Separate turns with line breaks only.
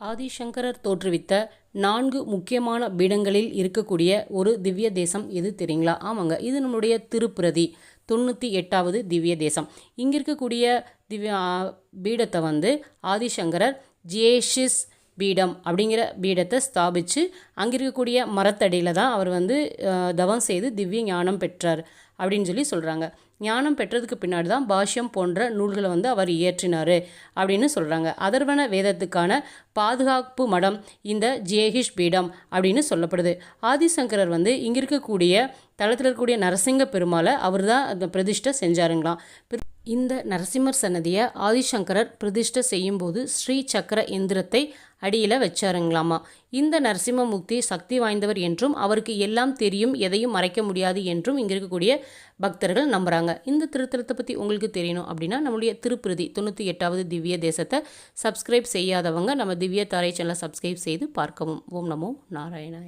ஆதிசங்கரர் தோற்றுவித்த நான்கு முக்கியமான பீடங்களில் இருக்கக்கூடிய ஒரு திவ்ய தேசம் எது தெரியுங்களா? ஆமாங்க இது நம்மளுடைய திருப்பிரதி தொண்ணூற்றி எட்டாவது திவ்ய தேசம். இங்கே இருக்கக்கூடிய திவ்ய பீடத்தை வந்து ஆதிசங்கரர் ஜேஷிஸ் பீடம் அப்படிங்கிற பீடத்தை ஸ்தாபித்து அங்கே இருக்கக்கூடிய மரத்தடியில் தான் அவர் வந்து தவம் செய்து திவ்ய ஞானம் பெற்றார் அப்படின்னு சொல்லி சொல்கிறாங்க ஞானம் பெற்றதுக்கு பின்னாடி தான் பாஷ்யம் போன்ற நூல்களை வந்து அவர் இயற்றினார் அப்படின்னு சொல்கிறாங்க அதர்வன வேதத்துக்கான பாதுகாப்பு மடம் இந்த ஜேஹிஷ் பீடம் அப்படின்னு சொல்லப்படுது. ஆதிசங்கரர் வந்து இங்கே இருக்கக்கூடிய தளத்தில் இருக்கக்கூடிய நரசிங்க பெருமாளை அவர் தான் அந்த பிரதிஷ்டை செஞ்சாருங்களாம். இந்த நரசிம்மர் சன்னதியை ஆதிசங்கரர் பிரதிஷ்டை செய்யும்போது ஸ்ரீ சக்கர எந்திரத்தை அடியில் வச்சாருங்களாமா. இந்த நரசிம்மமூர்த்தி சக்தி வாய்ந்தவர் என்றும் அவருக்கு எல்லாம் தெரியும் எதையும் மறைக்க முடியாது என்றும் இங்கே இருக்கக்கூடிய பக்தர்கள் நம்புகிறாங்க இந்த திருத்தலத்தை பற்றி உங்களுக்கு தெரியணும் அப்படின்னா நம்மளுடைய திருப்பிரதி தொண்ணூற்றி எட்டாவது திவ்ய தேசத்தை சப்ஸ்கிரைப் செய்யாதவங்க நம்ம திவ்ய தாரை சேனலை சப்ஸ்கிரைப் செய்து பார்க்கவும். ஓம் நமோ நாராயணாய